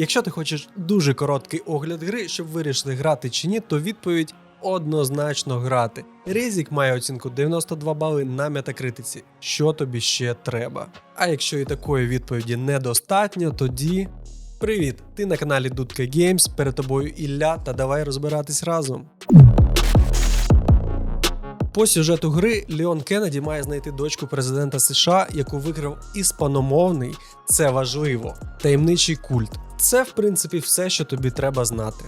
Якщо ти хочеш дуже короткий огляд гри, щоб вирішити грати чи ні, то відповідь однозначно грати. Ризік має оцінку 92 бали на метакритиці. Що тобі ще треба? А якщо і такої відповіді недостатньо, тоді. Привіт! Ти на каналі Дудка Games, перед тобою Ілля, та давай розбиратись разом. По сюжету гри Леон Кеннеді має знайти дочку президента США, яку викрав іспаномовний, це важливо, таємничий культ. Це, в принципі, все, що тобі треба знати.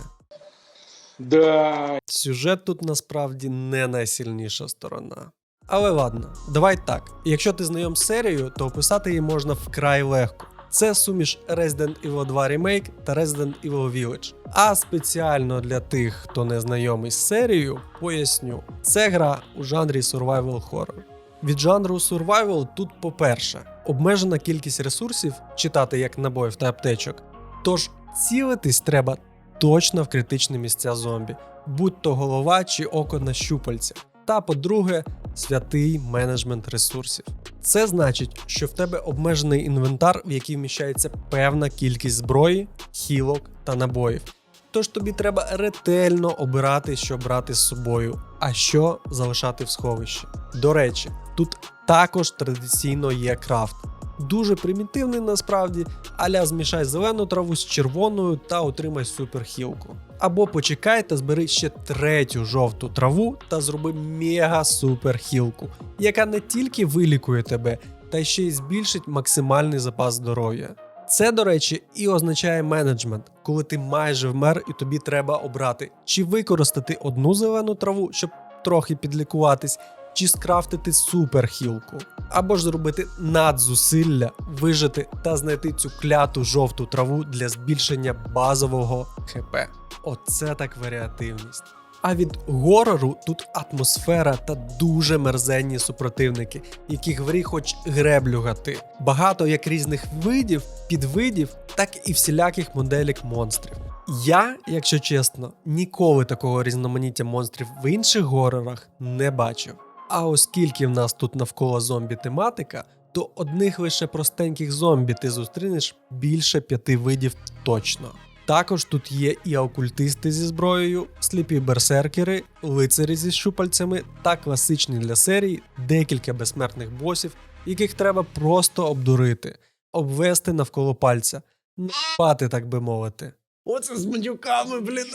Да. Сюжет тут насправді не найсильніша сторона. Але ладно, давай так. Якщо ти знайом з серією, то описати її можна вкрай легко. Це суміш Resident Evil 2 Remake та Resident Evil Village. А спеціально для тих, хто не знайомий з серією, поясню: це гра у жанрі Survival Horror. Від жанру Survival тут, по-перше, обмежена кількість ресурсів читати як набоїв та аптечок. Тож цілитись треба точно в критичні місця зомбі, будь то голова чи око на щупальця. Та по-друге, святий менеджмент ресурсів. Це значить, що в тебе обмежений інвентар, в який вміщається певна кількість зброї, хілок та набоїв. Тож тобі треба ретельно обирати, що брати з собою, а що залишати в сховищі. До речі, тут також традиційно є крафт. Дуже примітивний насправді, аля змішай зелену траву з червоною та отримай суперхілку. Або почекай та збери ще третю жовту траву та зроби мега суперхілку, яка не тільки вилікує тебе, та ще й збільшить максимальний запас здоров'я. Це, до речі, і означає менеджмент, коли ти майже вмер і тобі треба обрати, чи використати одну зелену траву, щоб трохи підлікуватись, чи скрафтити суперхілку, або ж зробити надзусилля, вижити та знайти цю кляту жовту траву для збільшення базового ХП. Оце так варіативність. А від горору тут атмосфера та дуже мерзенні супротивники, яких в грі хоч греблю гати. Багато як різних видів, підвидів, так і всіляких моделік монстрів. Я, якщо чесно, ніколи такого різноманіття монстрів в інших горорах не бачив. А оскільки в нас тут навколо зомбі тематика, то одних лише простеньких зомбі ти зустрінеш більше п'яти видів точно. Також тут є і окультисти зі зброєю, сліпі берсеркери, лицарі зі щупальцями та класичні для серії декілька безсмертних босів, яких треба просто обдурити, обвести навколо пальця, напати, так би мовити. Оце з матюками, блін.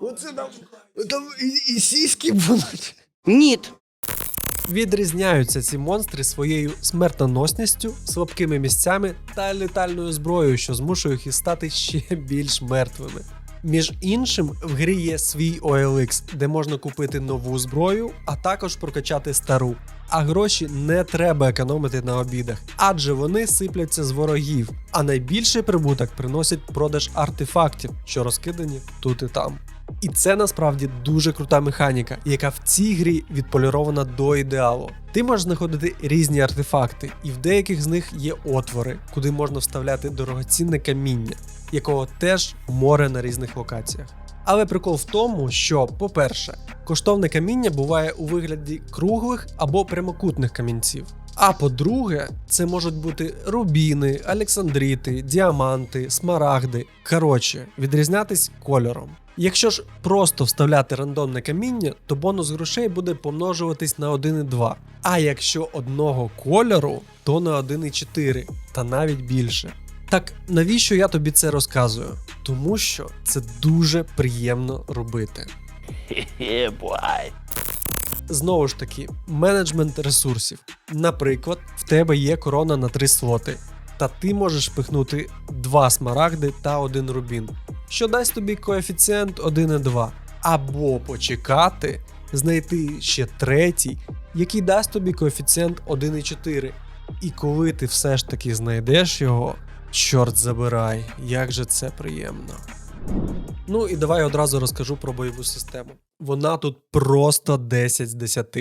Оце там, там і, і сіськи будуть. Ніт. Відрізняються ці монстри своєю смертоносністю, слабкими місцями та летальною зброєю, що змушує їх стати ще більш мертвими. Між іншим, в грі є свій OLX, де можна купити нову зброю, а також прокачати стару. А гроші не треба економити на обідах, адже вони сипляться з ворогів. А найбільший прибуток приносить продаж артефактів, що розкидані тут і там. І це насправді дуже крута механіка, яка в цій грі відполірована до ідеалу. Ти можеш знаходити різні артефакти, і в деяких з них є отвори, куди можна вставляти дорогоцінне каміння, якого теж море на різних локаціях. Але прикол в тому, що, по-перше, коштовне каміння буває у вигляді круглих або прямокутних камінців. А по-друге, це можуть бути рубіни, олександрити, діаманти, смарагди. Коротше, відрізнятись кольором. Якщо ж просто вставляти рандомне каміння, то бонус грошей буде помножуватись на 1,2. А якщо одного кольору, то на 1,4 та навіть більше. Так навіщо я тобі це розказую? Тому що це дуже приємно робити. Знову ж таки, менеджмент ресурсів. Наприклад, в тебе є корона на 3 слоти, та ти можеш впихнути 2 смарагди та 1 рубін, що дасть тобі коефіцієнт 1,2. Або почекати, знайти ще третій, який дасть тобі коефіцієнт 1,4. І коли ти все ж таки знайдеш його, чорт забирай, як же це приємно. Ну і давай одразу розкажу про бойову систему. Вона тут просто 10 з 10.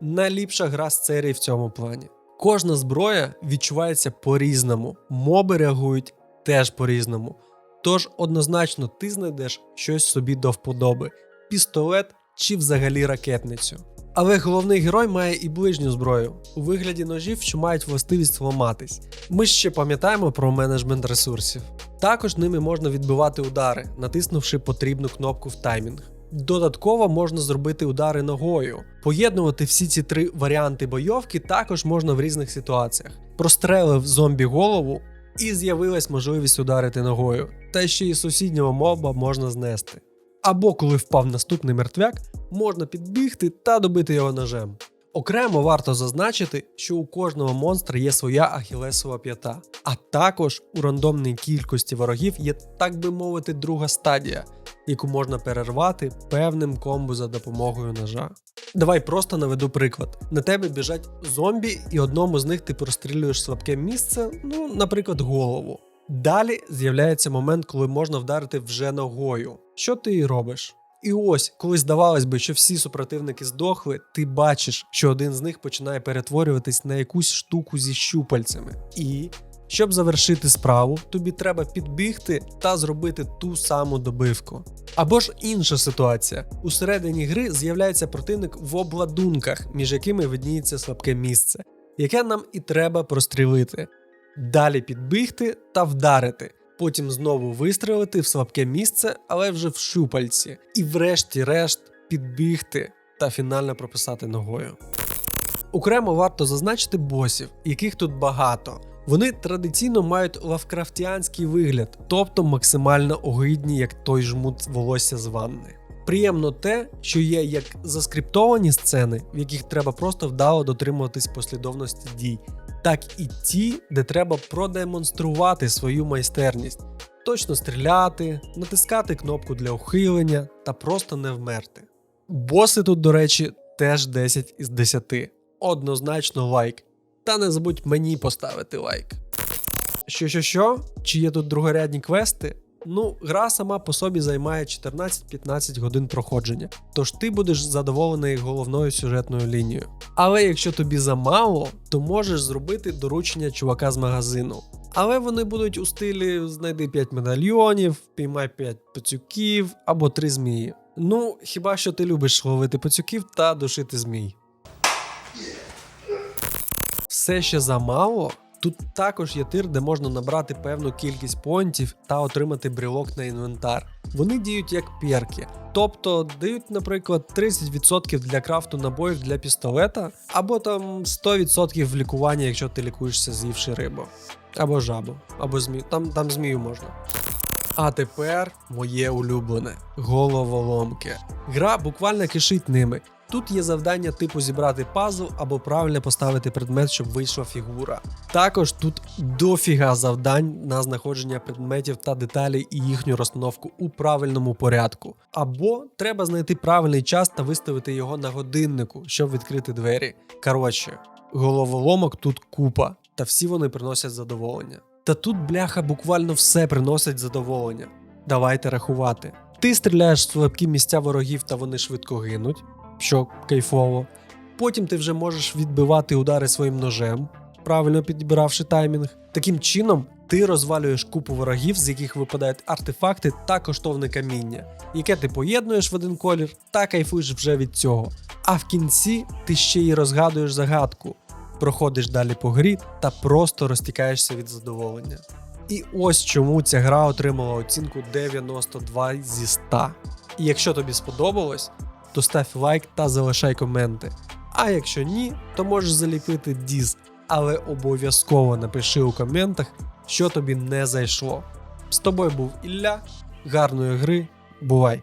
Найліпша гра з серії в цьому плані. Кожна зброя відчувається по-різному, моби реагують теж по-різному. Тож однозначно ти знайдеш щось собі до вподоби: пістолет чи взагалі ракетницю. Але головний герой має і ближню зброю у вигляді ножів, що мають властивість ламатись. Ми ще пам'ятаємо про менеджмент ресурсів. Також ними можна відбивати удари, натиснувши потрібну кнопку в таймінг. Додатково можна зробити удари ногою. Поєднувати всі ці три варіанти бойовки також можна в різних ситуаціях. Прострелив зомбі голову, і з'явилась можливість ударити ногою, та ще й сусіднього моба можна знести. Або коли впав наступний мертвяк, можна підбігти та добити його ножем. Окремо варто зазначити, що у кожного монстра є своя ахілесова п'ята, а також у рандомній кількості ворогів є, так би мовити, друга стадія, яку можна перервати певним комбо за допомогою ножа. Давай просто наведу приклад. На тебе біжать зомбі, і одному з них ти прострілюєш слабке місце, ну, наприклад, голову. Далі з'являється момент, коли можна вдарити вже ногою. Що ти і робиш? І ось, коли здавалось би, що всі супротивники здохли, ти бачиш, що один з них починає перетворюватись на якусь штуку зі щупальцями. І щоб завершити справу, тобі треба підбігти та зробити ту саму добивку. Або ж інша ситуація: у середині гри з'являється противник в обладунках, між якими видніється слабке місце, яке нам і треба прострілити. Далі підбігти та вдарити. Потім знову вистрелити в слабке місце, але вже в щупальці. І врешті-решт підбігти та фінально прописати ногою. Окремо варто зазначити босів, яких тут багато. Вони традиційно мають лавкрафтіанський вигляд, тобто максимально огидні, як той жмут волосся з ванни. Приємно те, що є як заскриптовані сцени, в яких треба просто вдало дотримуватись послідовності дій, так і ті, де треба продемонструвати свою майстерність, точно стріляти, натискати кнопку для ухилення та просто не вмерти. Боси тут, до речі, теж 10 із 10. Однозначно лайк. Та не забудь мені поставити лайк. Що, що, що? Чи є тут другорядні квести? Ну, гра сама по собі займає 14-15 годин проходження, тож ти будеш задоволений головною сюжетною лінією. Але якщо тобі замало, то можеш зробити доручення чувака з магазину. Але вони будуть у стилі знайди 5 медальйонів, піймай 5 пацюків або 3 змії. Ну, хіба що ти любиш ловити пацюків та душити змій. Все ще замало. Тут також є тир, де можна набрати певну кількість понтів та отримати брелок на інвентар. Вони діють як перки, тобто дають, наприклад, 30% для крафту набоїв для пістолета, або там 100% в лікування, якщо ти лікуєшся з'ївши рибу, або жабу, або змію. Там, там змію можна. А тепер моє улюблене головоломки. Гра буквально кишить ними. Тут є завдання типу зібрати пазл або правильно поставити предмет, щоб вийшла фігура. Також тут дофіга завдань на знаходження предметів та деталей і їхню розстановку у правильному порядку. Або треба знайти правильний час та виставити його на годиннику, щоб відкрити двері. Коротше, головоломок тут купа, та всі вони приносять задоволення. Та тут бляха буквально все приносить задоволення. Давайте рахувати. Ти стріляєш в слабкі місця ворогів та вони швидко гинуть, що кайфово. Потім ти вже можеш відбивати удари своїм ножем, правильно підібравши таймінг. Таким чином, ти розвалюєш купу ворогів, з яких випадають артефакти та коштовне каміння, яке ти поєднуєш в один колір та кайфуєш вже від цього. А в кінці ти ще й розгадуєш загадку, проходиш далі по грі та просто розтікаєшся від задоволення. І ось чому ця гра отримала оцінку 92 зі 100. І якщо тобі сподобалось, то став лайк та залишай коменти. А якщо ні, то можеш заліпити діз, але обов'язково напиши у коментах, що тобі не зайшло. З тобою був Ілля, гарної гри, бувай!